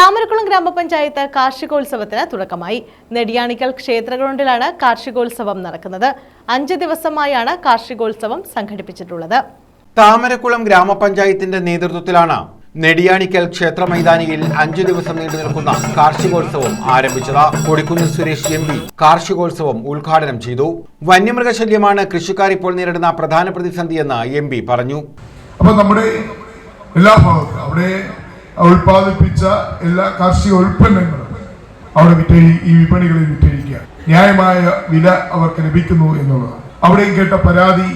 താമരക്കുളം ഗ്രാമപഞ്ചായത്ത് കാർഷികോത്സവത്തിന് തുടക്കമായി. നെടിയാണിക്കൽ ക്ഷേത്രഗ്രൗണ്ടിലാണ് കാർഷികോത്സവം നടക്കുന്നത്. അഞ്ച് ദിവസമായാണ് കാർഷികോത്സവം സംഘടിപ്പിച്ചിട്ടുള്ളത്. താമരക്കുളം ഗ്രാമപഞ്ചായത്തിന്റെ നേതൃത്വത്തിലാണ് നെടിയാണിക്കൽ ക്ഷേത്ര മൈതാനിയിൽ അഞ്ചു ദിവസം നീണ്ടു നിൽക്കുന്ന കാർഷികോത്സവം ആരംഭിച്ചത്. കൊടിക്കുന്നിൽ സുരേഷ് എം പി കാർഷികോത്സവം ഉദ്ഘാടനം ചെയ്തു. വന്യമൃഗശല്യമാണ് കൃഷിക്കാർ ഇപ്പോൾ നേരിടുന്ന പ്രധാന പ്രതിസന്ധിയെന്ന് എം പി പറഞ്ഞു. അപ്പൊ നമ്മുടെ എല്ലാ ഭാഗത്തും അവിടെ ഉൽപ്പാദിപ്പിച്ച എല്ലാ കാർഷിക ഉൽപ്പന്നങ്ങളും അവിടെ വിറ്റഴി ഈ വിപണികളിൽ വിറ്റഴിക്കുക. ന്യായമായ വില അവർക്ക് ലഭിക്കുന്നു എന്നുള്ളതാണ്. അവിടെയും കേട്ട പരാതി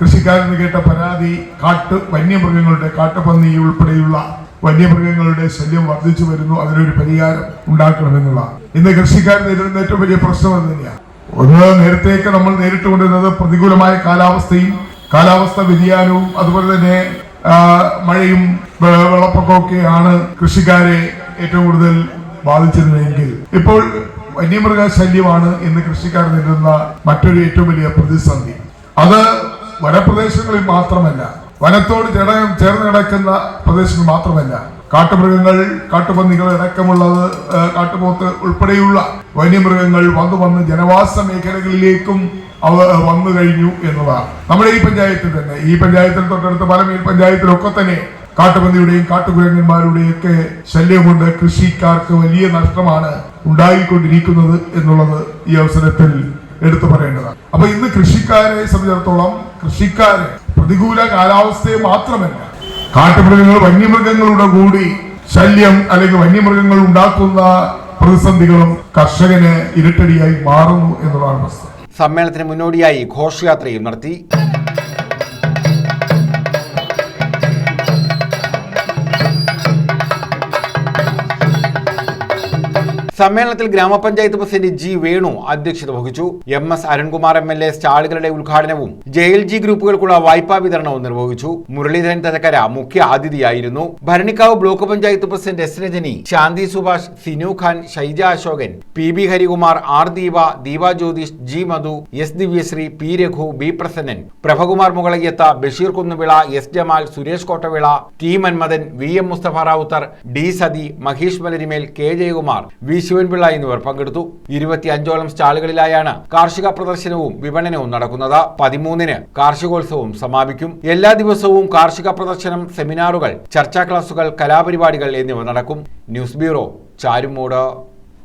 കൃഷിക്കാരന് കേട്ട പരാതി കാട്ട് വന്യമൃഗങ്ങളുടെ കാട്ടുപന്നി ഉൾപ്പെടെയുള്ള വന്യമൃഗങ്ങളുടെ ശല്യം വർദ്ധിച്ചു വരുന്നു. അതിനൊരു പരിഹാരം ഉണ്ടാക്കണമെന്നുള്ളതാണ്. ഇന്ന് കൃഷിക്കാർ നേരിടുന്ന ഏറ്റവും വലിയ പ്രശ്നം അത് തന്നെയാണ്. ഒന്ന് നേരത്തേക്ക് നമ്മൾ നേരിട്ട് കൊണ്ടിരുന്നത് പ്രതികൂലമായ കാലാവസ്ഥയും കാലാവസ്ഥ വ്യതിയാനവും അതുപോലെ തന്നെ മഴയും വെള്ളപ്പൊക്കമൊക്കെയാണ് കൃഷിക്കാരെ ഏറ്റവും കൂടുതൽ ബാധിച്ചിരുന്നതെങ്കിൽ. ഇപ്പോൾ വന്യമൃഗ ശല്യമാണ് ഇന്ന് കൃഷിക്കാർ നേരിടുന്ന മറ്റൊരു ഏറ്റവും വലിയ പ്രതിസന്ധി. അത് വനപ്രദേശങ്ങളിൽ മാത്രമല്ല വനത്തോട് ചേർന്ന് ചേർന്ന് കിടക്കുന്ന പ്രദേശങ്ങൾ മാത്രമല്ല. കാട്ടുമൃഗങ്ങൾ കാട്ടുപന്നികൾ അടക്കമുള്ളത് കാട്ടുപോത്ത് ഉൾപ്പെടെയുള്ള വന്യമൃഗങ്ങൾ വന്നു വന്ന് ജനവാസ മേഖലകളിലേക്കും അവ വന്നു കഴിഞ്ഞു എന്നതാണ്. നമ്മുടെ ഈ പഞ്ചായത്തിൽ തന്നെ ഈ പഞ്ചായത്തിൽ തൊട്ടടുത്ത പല മേൽ പഞ്ചായത്തിലൊക്കെ തന്നെ കാട്ടുപന്നിയുടെയും കാട്ടുകുരങ്ങന്മാരുടെയും ഒക്കെ ശല്യം കൊണ്ട് കൃഷിക്കാർക്ക് വലിയ നഷ്ടമാണ് ഉണ്ടായിക്കൊണ്ടിരിക്കുന്നത് എന്നുള്ളത് ഈ അവസരത്തിൽ എടുത്തു പറയേണ്ടതാണ്. അപ്പൊ ഇന്ന് കൃഷിക്കാരെ സംബന്ധിച്ചിടത്തോളം കൃഷിക്കാരെ പ്രതികൂല കാലാവസ്ഥയെ മാത്രമല്ല കാട്ടുമൃഗങ്ങൾ വന്യമൃഗങ്ങളുടെ കൂടി ശല്യം അല്ലെങ്കിൽ വന്യമൃഗങ്ങൾ ഉണ്ടാക്കുന്ന പ്രതിസന്ധികളും കർഷകന് ഇരട്ടടിയായി മാറുന്നു എന്നുള്ളതാണ് വസ്തുത സമ്മേളനത്തിന് മുന്നോടിയായി ഘോഷയാത്രയും നടത്തി. സമ്മേളനത്തിൽ ഗ്രാമപഞ്ചായത്ത് പ്രസിഡന്റ് ജി വേണു അധ്യക്ഷത വഹിച്ചു. M S Arunkumar M L A സ്റ്റാളുകളുടെ ഉദ്ഘാടനവും ജെ എൽ ജി ഗ്രൂപ്പുകൾക്കുള്ള വായ്പാ വിതരണവും നിർവഹിച്ചു. മുരളീധരൻ തലക്കര മുഖ്യ അതിഥിയായിരുന്നു. Bharanikkavu block panchayat president S Rajani Shanthi Subhash Sinu Khan Shaija Ashokan P B Harikumar R Deepa Deepa Jyothish G Madhu S Divyasree P Raghu B Prasannan Prabhakumar Mukalayyath Basheer Kunnuvila S Jamal Suresh Kottavila T Manmadhan V M Musthafa Rawther D Sathi Mahesh Malarimel K Jayakumar V Sivanpillai എന്നിവർ പങ്കെടുത്തു. ഇരുപത്തി അഞ്ചോളം സ്റ്റാളുകളിലായാണ് കാർഷിക പ്രദർശനവും വിപണനവും നടക്കുന്നത്. പതിമൂന്നിന് കാർഷികോത്സവം സമാപിക്കും. എല്ലാ ദിവസവും കാർഷിക പ്രദർശനം സെമിനാറുകൾ ചർച്ചാ ക്ലാസുകൾ കലാപരിപാടികൾ എന്നിവ നടക്കും. News bureau Charummoodu.